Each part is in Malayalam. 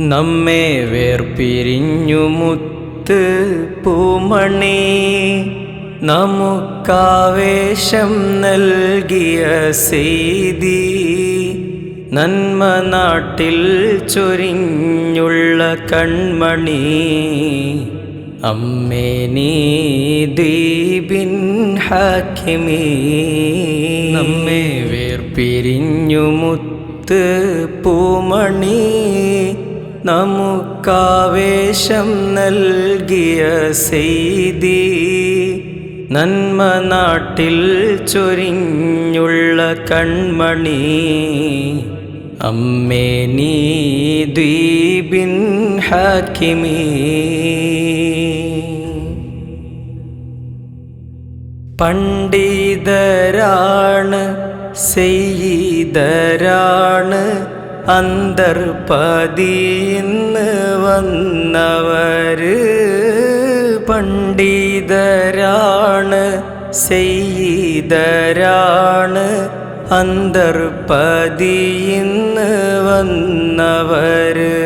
നമ്മെ വേർപിരിഞ്ഞു മുത്ത് പൂമണി. നമുക്കാവേശം നൽകിയ സെയ്തി നന്മ നാട്ടിൽ ചൊരിഞ്ഞുള്ള കൺമണി. അമ്മേ നീ ദീപിൻ ഹാക്കിമീ. നമ്മെ വേർപിരിഞ്ഞു മുത്ത് പൂമണി. നമുക്കാവേശം നൽകിയ സെയ്തി നന്മ നാട്ടിൽ ചൊരിഞ്ഞുള്ള കൺമണി. അമ്മേ നീ ദ്വീപിൻ ഹാക്കിമീ. പണ്ഡിതരാണ് സെയ്തരാണ് അന്തർപതിന്ന് വന്നവര് പണ്ഡിതരാണ് സെയ്തരാണ്. അന്തർപതിന്ന് വന്നവര്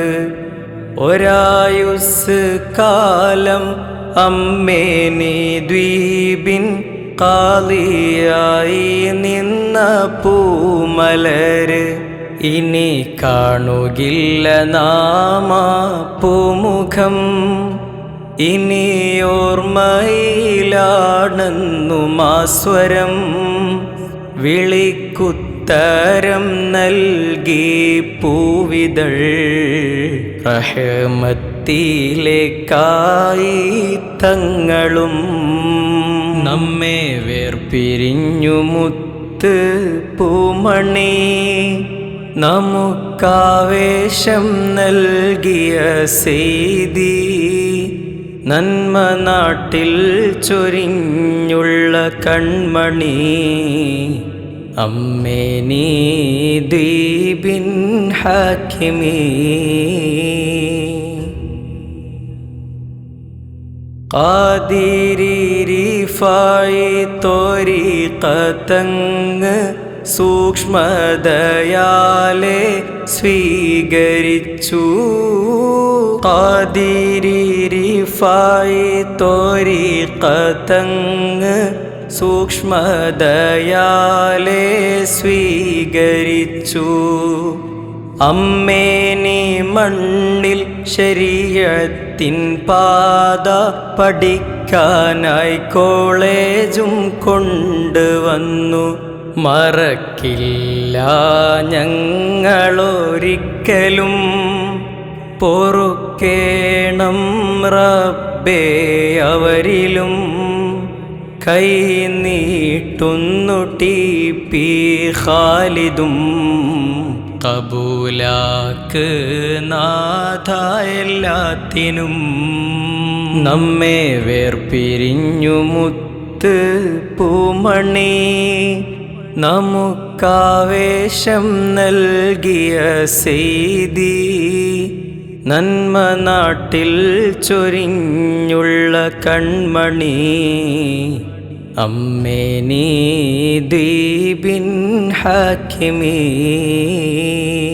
ഒരായുസ് കാലം അമ്മേനി ദ്വീപിൻ കാളിയായി നിന്ന പൂമലര് ഇനി കാണുകില്ല നാമാപ്പുമുഖം. പൂമുഖം ഇനി ഓർമ്മയിലാണെന്നു മാസ്വരം വിളിക്കുത്തരം നൽകി പൂവിതൾ. റഹമത്തിലേക്കായി തങ്ങളും നമ്മെ വേർപിരിഞ്ഞു മുത്ത് പൂമണി. നമുക്കാവേശം നൽകിയ സെയ്തി നന്മ നാട്ടിൽ ചൊരിഞ്ഞുള്ള കൺമണി. അമ്മേ നീ ദീപിൻ ഹാക്കിമീ. കാതിരിഫായി തോരിക്കത്തങ്ങ് സൂക്ഷ്മതയാലെ സ്വീകരിച്ചു. കാതിരിഫായി കതങ് സൂക്ഷ്മതയാലെ സ്വീകരിച്ചു. അമ്മേനി മണ്ണിൽ ശരീരത്തിൻ പാത പഠിക്കാനായി കോളേജും കൊണ്ടുവന്നു. മറക്കില്ല ഞങ്ങളൊരിക്കലും. പൊറുക്കേണം റബ്ബേ അവരിലും. കൈ നീട്ടുന്നു ടി പി ഖാലിദും. കബൂലാക്ക് നാഥ എല്ലാത്തിനും. നമ്മെ വേർപിരിഞ്ഞു മുത്ത് പൂമണി. നമുക്കാവേശം നൽകിയ സെയ്തി നന്മ നാട്ടിൽ ചൊരിഞ്ഞുള്ള കൺമണി. അമ്മേ നീ ദീപിൻ ഹാക്കിമീ.